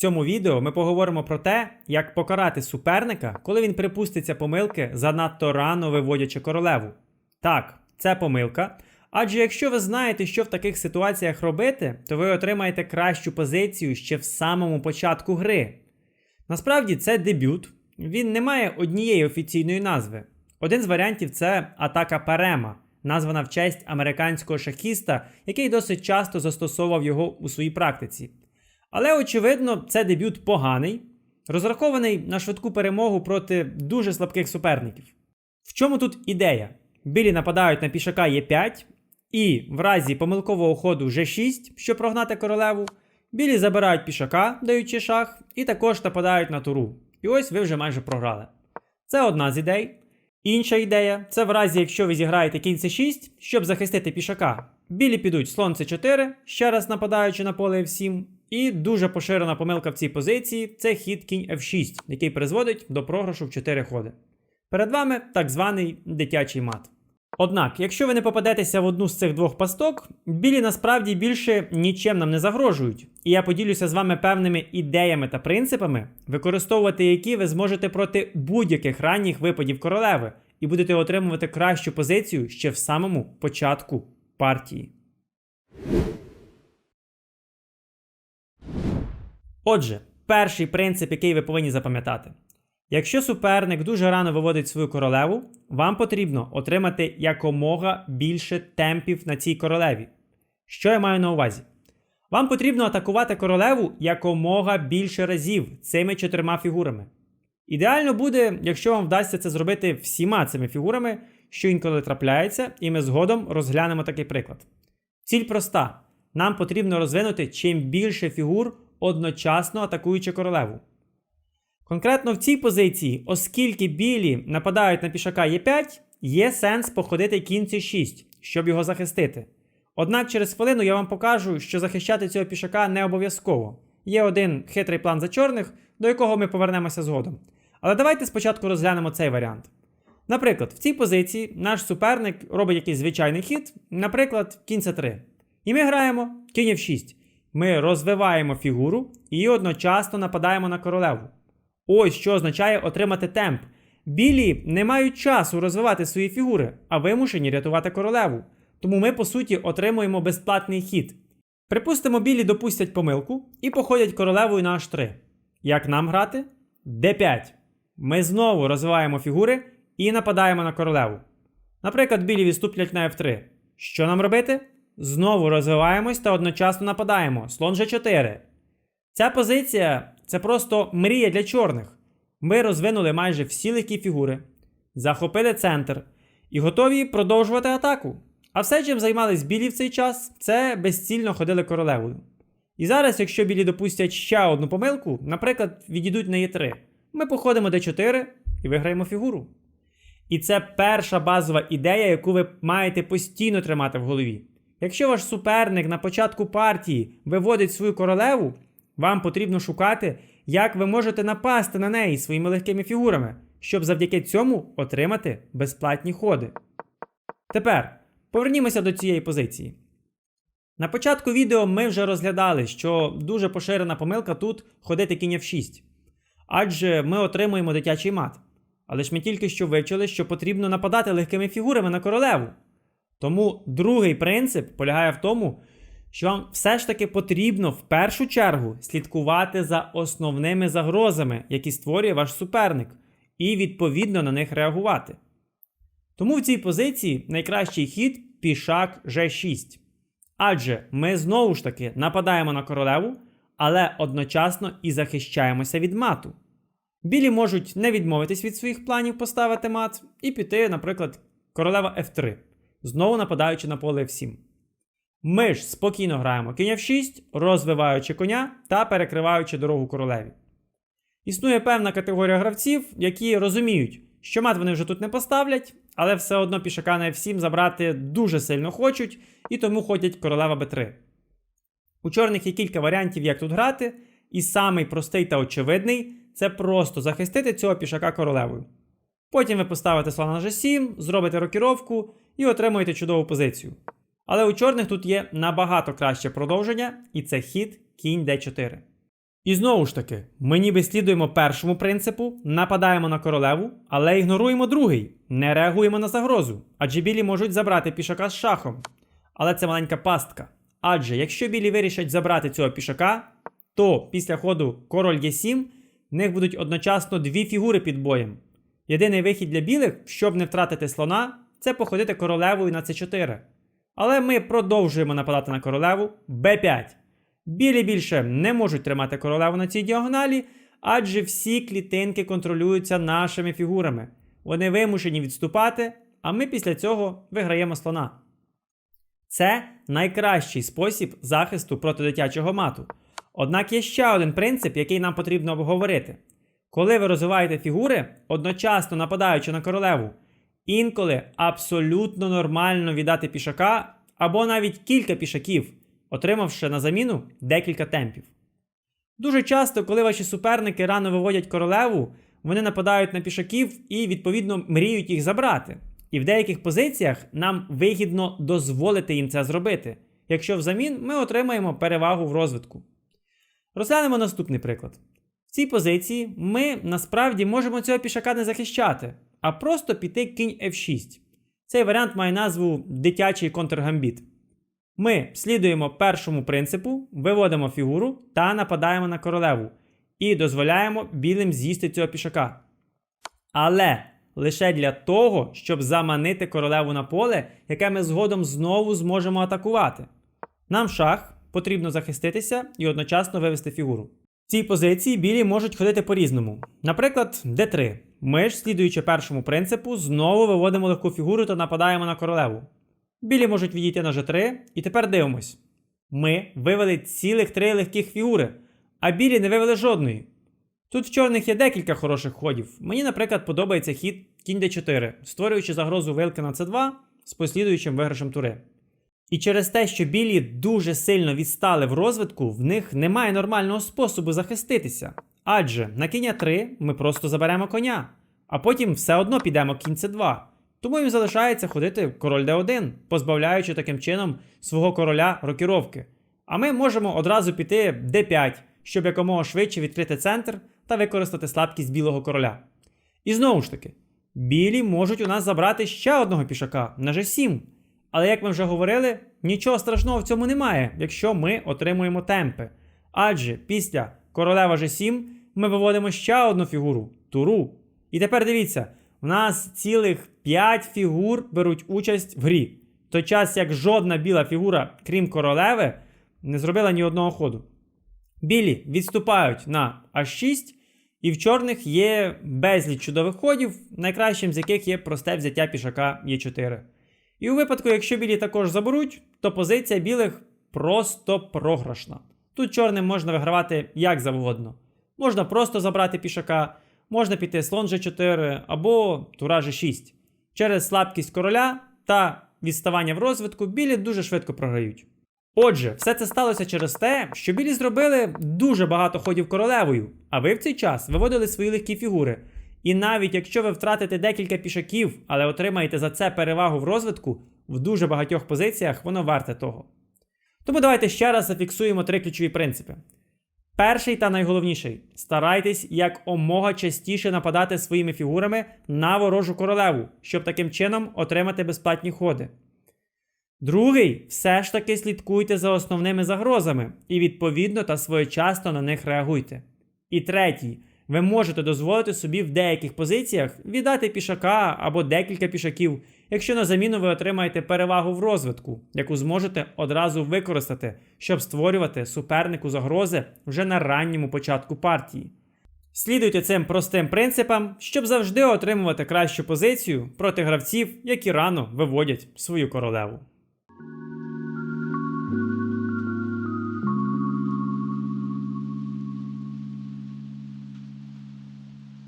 цьому відео ми поговоримо про те, як покарати суперника, коли він припуститься помилки, занадто рано виводячи королеву. Так, це помилка. Адже якщо ви знаєте, що в таких ситуаціях робити, то ви отримаєте кращу позицію ще в самому початку гри. Насправді це дебют, він не має однієї офіційної назви. Один з варіантів це атака Парема, названа в честь американського шахіста, який досить часто застосовував його у своїй практиці. Але, очевидно, це дебют поганий, розрахований на швидку перемогу проти дуже слабких суперників. В чому тут ідея? Білі нападають на пішака Е5, і в разі помилкового ходу G6, щоб прогнати королеву, білі забирають пішака, даючи шах, і також нападають на туру. І ось ви вже майже програли. Це одна з ідей. Інша ідея це в разі, якщо ви зіграєте кінь c6, щоб захистити пішака. Білі підуть слон c4, ще раз нападаючи на поле f7. І дуже поширена помилка в цій позиції це хід кінь f6, який призводить до програшу в 4 ходи. Перед вами так званий дитячий мат. Однак, якщо ви не попадетеся в одну з цих двох пасток, білі насправді більше нічим нам не загрожують. І я поділюся з вами певними ідеями та принципами, використовувати які ви зможете проти будь-яких ранніх випадів королеви, і будете отримувати кращу позицію ще в самому початку партії. Отже, перший принцип, який ви повинні запам'ятати. Якщо суперник дуже рано виводить свою королеву, вам потрібно отримати якомога більше темпів на цій королеві. Що я маю на увазі? Вам потрібно атакувати королеву якомога більше разів цими чотирма фігурами. Ідеально буде, якщо вам вдасться це зробити всіма цими фігурами, що інколи трапляється, і ми згодом розглянемо такий приклад. Ціль проста: нам потрібно розвинути чим більше фігур, одночасно атакуючи королеву. Конкретно в цій позиції, оскільки білі нападають на пішака Е5, є сенс походити кінь С6, щоб його захистити. Однак через хвилину я вам покажу, що захищати цього пішака не обов'язково. Є один хитрий план за чорних, до якого ми повернемося згодом. Але давайте спочатку розглянемо цей варіант. Наприклад, в цій позиції наш суперник робить якийсь звичайний хід, наприклад, кінь С3. І ми граємо кінь F6. Ми розвиваємо фігуру і одночасно нападаємо на королеву. Ось що означає отримати темп. Білі не мають часу розвивати свої фігури, а вимушені рятувати королеву. Тому ми, по суті, отримуємо безплатний хід. Припустимо, білі допустять помилку і походять королевою на H3. Як нам грати? D5. Ми знову розвиваємо фігури і нападаємо на королеву. Наприклад, білі відступлять на F3. Що нам робити? Знову розвиваємось та одночасно нападаємо. Слон G4. Ця позиція це просто мрія для чорних. Ми розвинули майже всі легкі фігури, захопили центр і готові продовжувати атаку. А все, чим займались білі в цей час, це безцільно ходили королевою. І зараз, якщо білі допустять ще одну помилку, наприклад, відійдуть на Е3, ми походимо d4 і виграємо фігуру. І це перша базова ідея, яку ви маєте постійно тримати в голові. Якщо ваш суперник на початку партії виводить свою королеву, вам потрібно шукати, як ви можете напасти на неї своїми легкими фігурами, щоб завдяки цьому отримати безплатні ходи. Тепер повернімося до цієї позиції. На початку відео ми вже розглядали, що дуже поширена помилка тут ходити кінь F6. Адже ми отримуємо дитячий мат. Але ж ми тільки що вивчили, що потрібно нападати легкими фігурами на королеву. Тому другий принцип полягає в тому, що вам все ж таки потрібно в першу чергу слідкувати за основними загрозами, які створює ваш суперник, і відповідно на них реагувати. Тому в цій позиції найкращий хід пішак G6. Адже ми знову ж таки нападаємо на королеву, але одночасно і захищаємося від мату. Білі можуть не відмовитись від своїх планів поставити мат і піти, наприклад, королева F3, знову нападаючи на поле F7. Ми ж спокійно граємо кінь F6, розвиваючи коня та перекриваючи дорогу королеві. Існує певна категорія гравців, які розуміють, що мат вони вже тут не поставлять, але все одно пішака на F7 забрати дуже сильно хочуть, і тому ходять королева b3. У чорних є кілька варіантів, як тут грати, і самий простий та очевидний це просто захистити цього пішака королевою. Потім ви поставите слона на G7, зробите рокіровку і отримуєте чудову позицію. Але у чорних тут є набагато краще продовження, і це хід кінь d4. І знову ж таки, ми ніби слідуємо першому принципу, нападаємо на королеву, але ігноруємо другий, не реагуємо на загрозу, адже білі можуть забрати пішака з шахом. Але це маленька пастка. Адже якщо білі вирішать забрати цього пішака, то після ходу король Е7 в них будуть одночасно дві фігури під боєм. Єдиний вихід для білих, щоб не втратити слона, це походити королевою на С4. Але ми продовжуємо нападати на королеву Б5. Білі більше не можуть тримати королеву на цій діагоналі, адже всі клітинки контролюються нашими фігурами. Вони вимушені відступати, а ми після цього виграємо слона. Це найкращий спосіб захисту проти дитячого мату. Однак є ще один принцип, який нам потрібно обговорити. Коли ви розвиваєте фігури, одночасно нападаючи на королеву, інколи абсолютно нормально віддати пішака або навіть кілька пішаків, отримавши на заміну декілька темпів. Дуже часто, коли ваші суперники рано виводять королеву, вони нападають на пішаків і, відповідно, мріють їх забрати. І в деяких позиціях нам вигідно дозволити їм це зробити, якщо взамін ми отримаємо перевагу в розвитку. Розглянемо наступний приклад. В цій позиції ми насправді можемо цього пішака не захищати, а просто піти кінь F6. Цей варіант має назву дитячий контргамбіт. Ми слідуємо першому принципу, виводимо фігуру та нападаємо на королеву і дозволяємо білим з'їсти цього пішака. Але лише для того, щоб заманити королеву на поле, яке ми згодом знову зможемо атакувати. Нам шах потрібно захиститися і одночасно вивести фігуру. Цій позиції білі можуть ходити по-різному. Наприклад, d3. Ми ж, слідуючи першому принципу, знову виводимо легку фігуру та нападаємо на королеву. Білі можуть відійти на g3, і тепер дивимось. Ми вивели цілих три легких фігури, а білі не вивели жодної. Тут в чорних є декілька хороших ходів. Мені, наприклад, подобається хід кінь d4, створюючи загрозу вилки на c2 з послідуючим виграшем тури. І через те, що білі дуже сильно відстали в розвитку, в них немає нормального способу захиститися. Адже на кінь 3 ми просто заберемо коня, а потім все одно підемо кінь c2. Тому їм залишається ходити король d1, позбавляючи таким чином свого короля рокіровки. А ми можемо одразу піти d5, щоб якомога швидше відкрити центр та використати слабкість білого короля. І знову ж таки, білі можуть у нас забрати ще одного пішака на g7. Але як ми вже говорили, нічого страшного в цьому немає, якщо ми отримуємо темпи. Адже після королева g7 ми виводимо ще одну фігуру туру. І тепер дивіться, в нас цілих 5 фігур беруть участь в грі. В той час як жодна біла фігура, крім королеви, не зробила ні одного ходу. Білі відступають на А6, і в чорних є безліч чудових ходів, найкращим з яких є просте взяття пішака Е4. І у випадку, якщо білі також заберуть, то позиція білих просто програшна. Тут чорним можна вигравати як завгодно. Можна просто забрати пішака, можна піти слон G4 або тура G6. Через слабкість короля та відставання в розвитку білі дуже швидко програють. Отже, все це сталося через те, що білі зробили дуже багато ходів королевою, а ви в цей час виводили свої легкі фігури. І навіть якщо ви втратите декілька пішаків, але отримаєте за це перевагу в розвитку, в дуже багатьох позиціях воно варте того. Тому давайте ще раз зафіксуємо три ключові принципи. Перший та найголовніший старайтесь як омога частіше нападати своїми фігурами на ворожу королеву, щоб таким чином отримати безплатні ходи. Другий, все ж таки слідкуйте за основними загрозами і відповідно та своєчасно на них реагуйте. І третій, ви можете дозволити собі в деяких позиціях віддати пішака або декілька пішаків, якщо на заміну ви отримаєте перевагу в розвитку, яку зможете одразу використати, щоб створювати супернику загрози вже на ранньому початку партії. Слідуйте цим простим принципам, щоб завжди отримувати кращу позицію проти гравців, які рано виводять свою королеву.